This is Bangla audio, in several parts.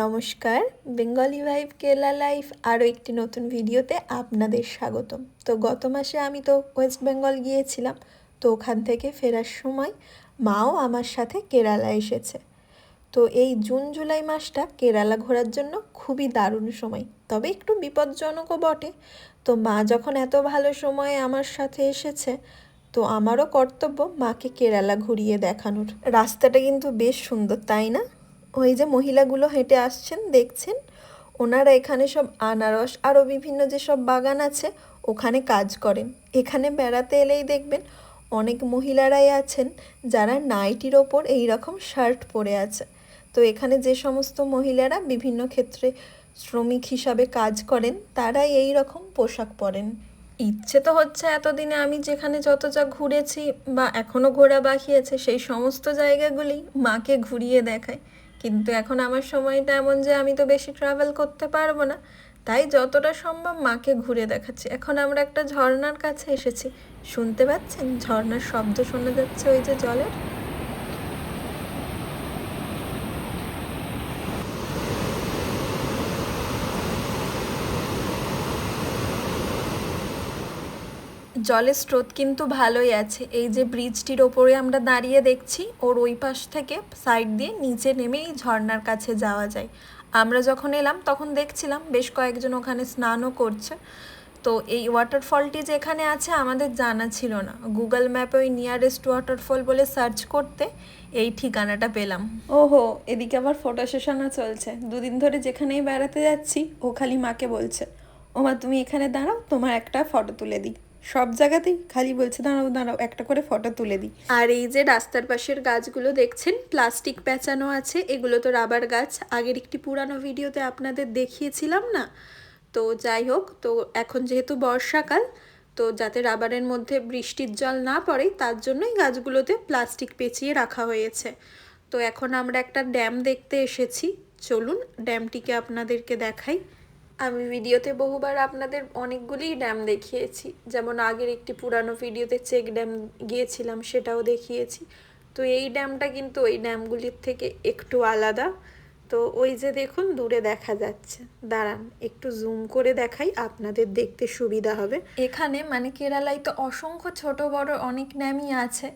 নমস্কার। বেঙ্গলি ভাইভ কেলা লাইফ আরও একটি নতুন ভিডিওতে আপনাদের স্বাগতম। তো গত মাসে আমি তো ওয়েস্ট বেঙ্গল গিয়েছিলাম, তো ওখান থেকে ফেরার সময় মাও আমার সাথে কেরালা এসেছে। তো এই জুন, জুলাই মাসটা কেরালা ঘোরার জন্য খুবই দারুণ সময়, তবে একটু বিপজ্জনকও বটে। তো মা যখন এত ভালো সময়ে আমার সাথে এসেছে, তো আমারও কর্তব্য মাকে কেরালা ঘুরিয়ে দেখানোর। রাস্তাটা কিন্তু বেশ সুন্দর, তাই না? ওই যে মহিলাগুলো হেঁটে আসছেন, দেখছেন, ওনারা এখানে সব আনারস আরও বিভিন্ন যেসব বাগান আছে, ওখানে কাজ করেন। এখানে বেড়াতে এলেই দেখবেন অনেক মহিলারাই আছেন যারা নাইটির ওপর এই রকম শার্ট পরে আছে। তো এখানে যে সমস্ত মহিলারা বিভিন্ন ক্ষেত্রে শ্রমিক হিসাবে কাজ করেন, তারাই এই রকম পোশাক পরেন। ইচ্ছে তো হচ্ছে এতদিনে আমি যেখানে যত যা ঘুরেছি বা এখনও ঘোরা বাকি আছে, সেই সমস্ত জায়গাগুলি মাকে ঘুরিয়ে দেখায়। কিন্তু এখন আমার সময়টা এমন যে আমি তো বেশি ট্রাভেল করতে পারব না। তাই যতটা সম্ভব মাকে ঘুরে দেখাচ্ছি। এখন আমরা একটা ঝর্নার কাছে এসেছি। শুনতে পাচ্ছেন? ঝর্নার শব্দ শোনা যাচ্ছে ওই যে জলের। জলের স্রোত কিন্তু ভালোই আছে। এই যে ব্রিজটির ওপরে আমরা দাঁড়িয়ে দেখছি, ওর ওই পাশ থেকে সাইড দিয়ে নিচে নেমেই ঝর্নার কাছে যাওয়া যায়। আমরা যখন এলাম, তখন দেখছিলাম বেশ কয়েকজন ওখানে স্নানও করছে। তো এই ওয়াটারফলটি যেখানে আছে, আমাদের জানা ছিল না। গুগল ম্যাপে ওই নিয়ারেস্ট ওয়াটারফল বলে সার্চ করতে এই ঠিকানাটা পেলাম। ওহো, এদিকে আবার ফটো সেশনও চলছে। দুদিন ধরে যেখানেই বেড়াতে যাচ্ছি, ও খালি মাকে বলছে, ওমা, তুমি এখানে দাঁড়াও, তোমার একটা ফটো তুলে দিই। সব জায়গাতেই খালি বলছে, দাঁড়াও দাঁড়াও, একটা করে ফটো তুলে দিই। আর এই যে রাস্তার পাশের গাছগুলো দেখছেন, প্লাস্টিক পেঁচানো আছে, এগুলো তো রাবার গাছ। আগের একটি পুরানো ভিডিওতে আপনাদের দেখিয়েছিলাম না? তো যাই হোক, তো এখন যেহেতু বর্ষাকাল, তো যাতে রাবারের মধ্যে বৃষ্টির জল না পড়ে, তার জন্যই গাছগুলোতে প্লাস্টিক পেঁচিয়ে রাখা হয়েছে। তো এখন আমরা একটা ড্যাম দেখতে এসেছি। চলুন, ড্যামটিকে আপনাদেরকে দেখাই। আমি ভিডিওতে বহুবার আপনাদের অনেকগুলিই ড্যাম দেখিয়েছি। যেমন আগের একটি পুরানো ভিডিওতে চেক ড্যাম গিয়েছিলাম, সেটাও দেখিয়েছি। তো এই ড্যামটা কিন্তু ওই ড্যামগুলির থেকে একটু আলাদা। তো ওই যে দেখুন, দূরে দেখা যাচ্ছে। দাঁড়ান, একটু জুম করে দেখাই, আপনাদের দেখতে সুবিধা হবে। এখানে মানে কেরালায় তো অসংখ্য ছোট বড় অনেক ড্যামই আছে।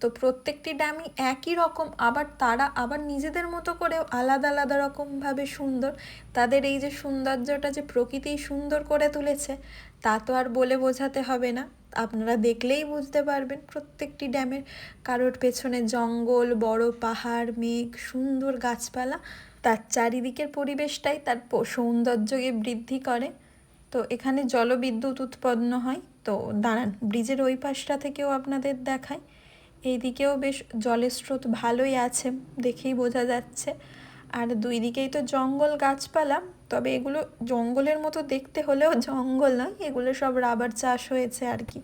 তো প্রত্যেকটি ড্যামই একই রকম, আবার তারা আবার নিজেদের মতো করেও আলাদা আলাদা রকমভাবে সুন্দর। তাদের এই যে সৌন্দর্যটা যে প্রকৃতি সুন্দর করে তুলেছে, তা তো আর বলে বোঝাতে হবে না। আপনারা দেখলেই বুঝতে পারবেন প্রত্যেকটি ড্যামের কারোর পেছনে জঙ্গল, বড় পাহাড়, মেঘ, সুন্দর গাছপালা, তার চারিদিকের পরিবেশটাই তার সৌন্দর্যকে বৃদ্ধি করে। তো এখানে জলবিদ্যুৎ উৎপন্ন হয়। তো দাঁড়ান, ব্রিজের ওই পাশটা থেকেও আপনাদের দেখায় এইদিকেও বেশ জলের স্রোত ভালোই আছে দেখেই বোঝা যাচ্ছে। আর দুই দিকেই তো জঙ্গল গাছপালা, তবে এগুলো জঙ্গলের মতো দেখতে হলেও জঙ্গল নয়, এগুলো সব রাবার চাষ হয়েছে আর কি।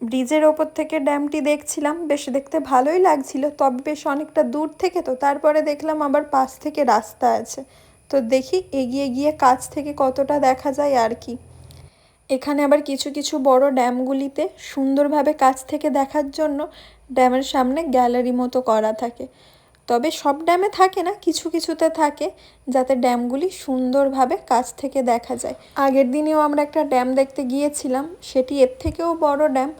ব্রিজের ওপর থেকে ড্যামটি দেখছিলাম, বেশ দেখতে ভালোই লাগছিল, তবে বেশ অনেকটা দূর থেকে তো, তারপরে দেখলাম আবার পাশ থেকে রাস্তা আছে। তো দেখি এগিয়ে গিয়ে কাছ থেকে কতটা দেখা যায় আর কি। এখানে আবার কিছু কিছু বড় ড্যামগুলিতে সুন্দরভাবে কাছ থেকে দেখার জন্য ড্যামের সামনে গ্যালারি মতো করা থাকে। তবে সব ড্যামে থাকে না, কিছু কিছুতে থাকে, যাতে ড্যামগুলি সুন্দরভাবে কাছ থেকে দেখা যায়। আগের দিনেও আমরা একটা ড্যাম দেখতে গিয়েছিলাম, সেটি এর থেকেও বড় ড্যাম।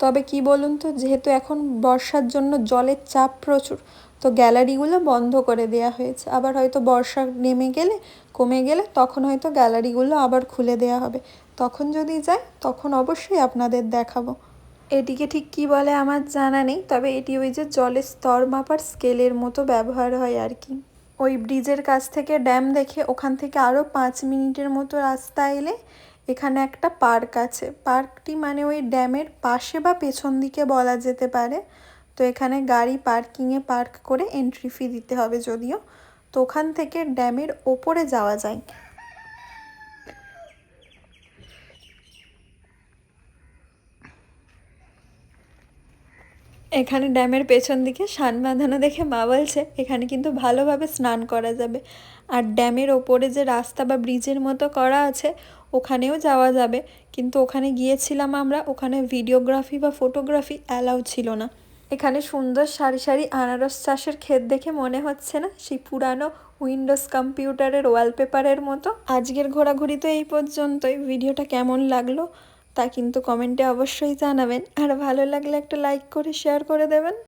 তবে কি বলুন তো, যেহেতু এখন বর্ষার জন্য জলের চাপ প্রচুর, তো গ্যালারিগুলো বন্ধ করে দেওয়া হয়েছে। আবার হয়তো বর্ষা নেমে গেলে, কমে গেলে, তখন হয়তো গ্যালারিগুলো আবার খুলে দেওয়া হবে। তখন যদি যাই তখন অবশ্যই আপনাদের দেখাবো। এটিকে ঠিক কি বলে আমার জানা নেই, তবে এটি ওই যে জলের স্তর মাপার স্কেলের মতো ব্যবহার হয় আর কি। ওই ব্রিজের কাছ থেকে ড্যাম দেখে ওখান থেকে আরও পাঁচ মিনিটের মতো রাস্তা এলে এখানে একটা পার্ক আছে। পার্কটি মানে ওই ড্যামের পাশে বা পেছন দিকে বলা যেতে পারে। তো এখানে গাড়ি পার্কিংয়ে পার্ক করে এন্ট্রি ফি দিতে হবে যদিও। তো ওখান থেকে ড্যামের ওপরে যাওয়া যায়। এখানে ড্যামের পেছন দিকে সান বাঁধানো দেখে মা বলছে, এখানে কিন্তু ভালোভাবে স্নান করা যাবে। আর ড্যামের ওপরে যে রাস্তা বা ব্রিজের মতো করা আছে, ওখানেও যাওয়া যাবে। কিন্তু ওখানে গিয়েছিলাম আমরা, ওখানে ভিডিওগ্রাফি বা ফটোগ্রাফি অ্যালাউ ছিল না। এখানে সুন্দর সারি সারি আনারস চাষের ক্ষেত দেখে মনে হচ্ছে না, সেই পুরানো উইন্ডোজ কম্পিউটারের ওয়ালপেপারের মতো। আজকের ঘোরাঘুরি তো এই পর্যন্তই। ভিডিওটা কেমন লাগল? তা কিন্তু কমেন্টে অবশ্যই জানাবেন। আর ভালো লাগলে একটা লাইক করে শেয়ার করে দেবেন।